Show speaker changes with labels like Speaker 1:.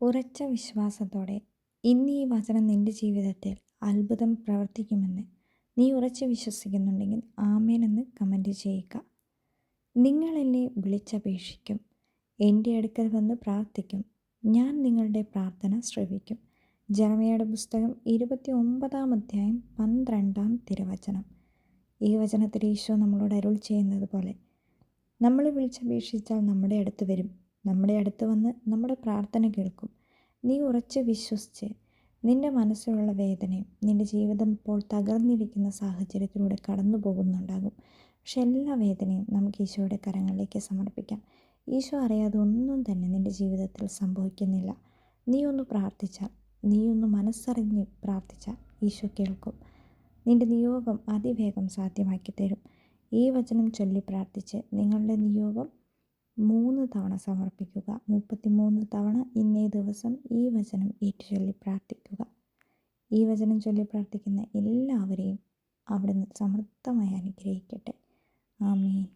Speaker 1: ഉറച്ച വിശ്വാസത്തോടെ ഇന്ന് ഈ വചനം നിന്റെ ജീവിതത്തിൽ അത്ഭുതം പ്രവർത്തിക്കുമെന്ന് നീ ഉറച്ച് വിശ്വസിക്കുന്നുണ്ടെങ്കിൽ ആമേനെന്ന് കമന്റ് ചെയ്യുക. നിങ്ങളെന്നെ വിളിച്ചപേക്ഷിക്കും എന്റെ അടുക്കൽ വന്ന് പ്രാർത്ഥിക്കും ഞാൻ നിങ്ങളുടെ പ്രാർത്ഥന ശ്രവിക്കും. ജനമയുടെ പുസ്തകം ഇരുപത്തി ഒമ്പതാം അധ്യായം പന്ത്രണ്ടാം തിരുവചനം. ഈ വചനത്തിൽ ഈശോ നമ്മളോട് അരുൾ ചെയ്യുന്നത് പോലെ നമ്മൾ വിളിച്ചപേക്ഷിച്ചാൽ നമ്മുടെ അടുത്ത് വരും നമ്മുടെ അടുത്ത് വന്ന് നമ്മുടെ പ്രാർത്ഥന കേൾക്കും. നീ ഉറച്ച് വിശ്വസിച്ച് നിന്റെ മനസ്സിലുള്ള വേദനയും നിന്റെ ജീവിതം ഇപ്പോൾ തകർന്നിരിക്കുന്ന സാഹചര്യത്തിലൂടെ കടന്നു പോകുന്നുണ്ടാകും. പക്ഷെ എല്ലാ വേദനയും നമുക്ക് ഈശോയുടെ കരങ്ങളിലേക്ക് സമർപ്പിക്കാം. ഈശോ അറിയാതെ ഒന്നും തന്നെ നിന്റെ ജീവിതത്തിൽ സംഭവിക്കുന്നില്ല. നീ ഒന്ന് പ്രാർത്ഥിച്ചാൽ നീ ഒന്ന് മനസ്സറിഞ്ഞ് പ്രാർത്ഥിച്ചാൽ ഈശോ കേൾക്കും. നിന്റെ നിയോഗം അതിവേഗം സാധ്യമാക്കി തരും ഈ വചനം ചൊല്ലി പ്രാർത്ഥിച്ച് നിങ്ങളുടെ നിയോഗം മൂന്ന് തവണ സമർപ്പിക്കുക. മുപ്പത്തിമൂന്ന് തവണ ഇന്നേ ദിവസം ഈ വചനം ഏറ്റുചൊല്ലി പ്രാർത്ഥിക്കുക. ഈ വചനം ചൊല്ലി പ്രാർത്ഥിക്കുന്ന എല്ലാവരെയും അവിടുന്ന് സമൃദ്ധമായി അനുഗ്രഹിക്കട്ടെ. ആമേ